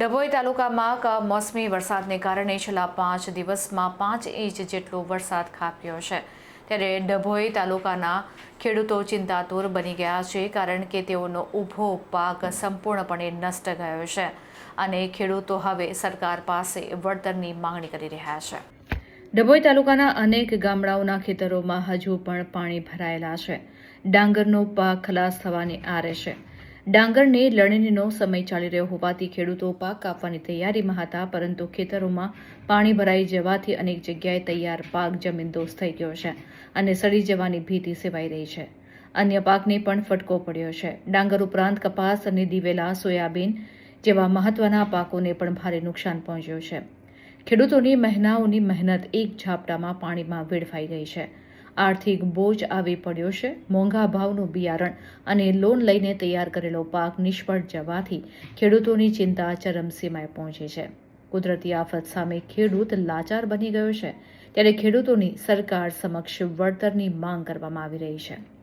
ડભોઈ તાલુકામાં કમોસમી વરસાદને કારણે છેલ્લા પાંચ દિવસમાં પાંચ ઇંચ જેટલો વરસાદ ખાબક્યો છે. ત્યારે ડભોઈ તાલુકાના ખેડૂતો ચિંતાતુર બની ગયા છે કારણ કે તેઓનો ઊભો પાક સંપૂર્ણપણે નષ્ટ ગયો છે અને ખેડૂતો હવે સરકાર પાસે વળતરની માંગણી કરી રહ્યા છે. ડભોઈ તાલુકાના અનેક ગામડાઓના ખેતરોમાં હજુ પણ પાણી ભરાયેલા છે. ડાંગરનો પાક ખલાસ થવાની આરે છે. ડાંગરની લણણીનો સમય ચાલી રહ્યો હોવાથી ખેડૂતો પાક કાપવાની તૈયારીમાં હતા, પરંતુ ખેતરોમાં પાણી ભરાઈ જવાથી અનેક જગ્યાએ તૈયાર પાક જમીનદોસ્ત થઈ ગયો છે અને સડી જવાની ભીતિ સેવાઈ રહી છે. અન્ય પાકને પણ ફટકો પડ્યો છે. ડાંગર ઉપરાંત કપાસ અને દિવેલા, સોયાબીન જેવા મહત્વના પાકોને પણ ભારે નુકસાન પહોંચ્યું છે. ખેડૂતોની મહિનાઓની મહેનત એક ઝાપટામાં પાણીમાં વેડફાઈ ગઈ છે. આર્થિક બોજ આવી પડ્યો છે. મોંઘા ભાવનું બિયારણ અને લોન લઈને તૈયાર કરેલો પાક નિષ્ફળ જવાથી ખેડૂતોની ચિંતા ચરમસીમાએ પહોંચી છે. કુદરતી આફત સામે ખેડૂત લાચાર બની ગયો છે. ત્યારે ખેડૂતોની સરકાર સમક્ષ વળતરની માંગ કરવામાં આવી રહી છે.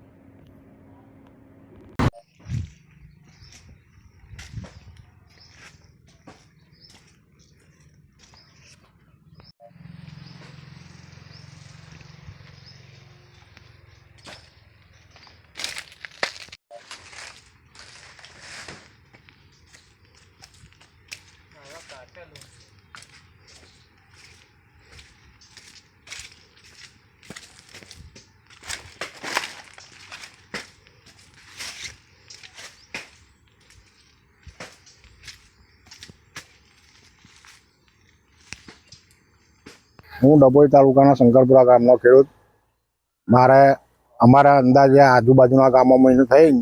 હું ડભોઈ તાલુકાના શંકરપુરા ગામનો ખેડૂત. મારે અમારા અંદાજે આજુબાજુના ગામોમાં થઈને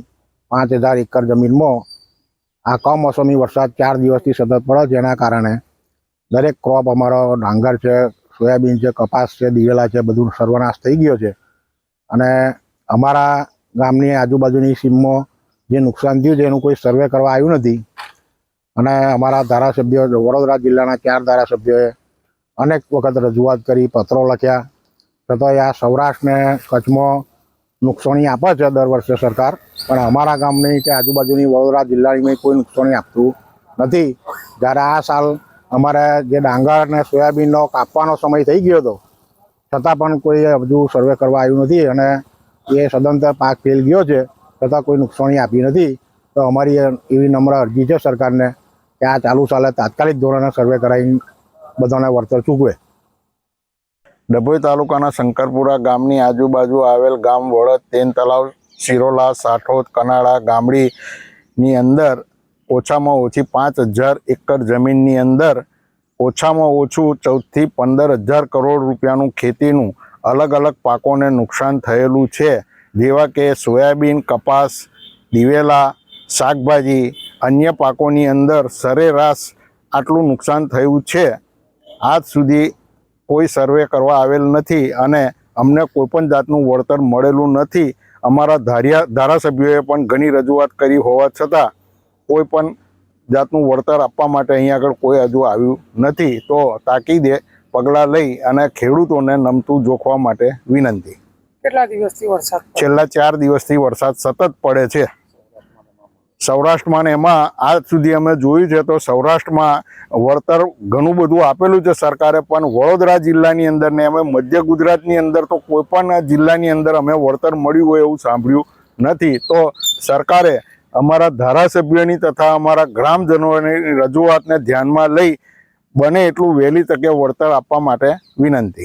પાંચ હજાર એકર જમીનમાં આ કમોસમી વરસાદ ચાર દિવસથી સતત પડે છે એના કારણે દરેક ક્રોપ અમારો ડાંગર છે, સોયાબીન છે, કપાસ છે, દિવેલા છે, બધું સર્વનાશ થઈ ગયો છે. અને અમારા ગામની આજુબાજુની સીમમાં જે નુકસાન થયું છે, એનું કોઈ સર્વે કરવા આવ્યું નથી. અને અમારા ધારાસભ્યો વડોદરા જિલ્લાના ચાર ધારાસભ્યોએ અનેક વખત રજૂઆત કરી, પત્રો લખ્યા. છતાંય આ સૌરાષ્ટ્રને કચ્છમાં નુકસાની આપે છે દર વર્ષે સરકાર. પણ અમારા ગામની કે આજુબાજુની વડોદરા જિલ્લાની કોઈ નુકસાની આપતું નથી. જ્યારે આ સાલ અમારે જે ડાંગર અને સોયાબીનનો કાપવાનો સમય થઈ ગયો હતો, છતાં પણ કોઈ હજુ સર્વે કરવા આવ્યું નથી અને એ સદંતર પાક ફેલ ગયો છે, છતાં કોઈ નુકસાની આપી નથી. તો અમારી એવી નમ્ર અરજી છે સરકારને કે આ ચાલુ સાલે તાત્કાલિક ધોરણે સર્વે કરાવી બધાને વળતર ચૂકવે. ડભોઈ તાલુકાના શંકરપુરા ગામની આજુબાજુ આવેલ ગામ વડદ તેન તલાવ શિરોલા, સાઠોદ, કનાળા ગામડીની અંદર ઓછામાં ઓછી પાંચ હજાર એકર જમીનની અંદર ઓછામાં ઓછું ચૌદથી પંદર હજાર કરોડ રૂપિયાનું ખેતીનું અલગ અલગ પાકોને નુકસાન થયેલું છે. જેવા કે સોયાબીન, કપાસ, દિવેલા, શાકભાજી, અન્ય પાકોની અંદર સરેરાશ આટલું નુકસાન થયું છે. આજ સુધી કોઈ સર્વે કરવા આવેલ નથી અને અમને કોઈપણ જાતનું વળતર મળેલું નથી. અમારા ધાર્યા ધારાસભ્યોએ પણ ઘણી રજૂઆત કરી હોવા છતાં કોઈ પણ જાતનું વળતર આપવા માટે અહીંયા આગળ કોઈ હજુ આવ્યું નથી. તો તાકીદે પગલાં લઈ અને ખેડૂતોને નમતું જોખવા માટે વિનંતી. કેટલા દિવસથી વરસાદ છેલ્લા ચાર દિવસથી વરસાદ સતત પડે છે. સૌરાષ્ટ્રમાં ને એમાં આજ સુધી અમે જોયું છે તો સૌરાષ્ટ્રમાં વળતર ઘણું બધું આપેલું છે સરકારે, પણ વડોદરા જિલ્લાની અંદર ને અમે મધ્ય ગુજરાતની અંદર તો કોઈ પણ જિલ્લાની અંદર અમે વળતર મળ્યું હોય એવું સાંભળ્યું નથી. તો સરકારે અમારા ધારાસભ્યોની તથા અમારા ગ્રામજનોની રજૂઆતને ધ્યાનમાં લઈ બને એટલું વહેલી તકે વળતર આપવા માટે વિનંતી.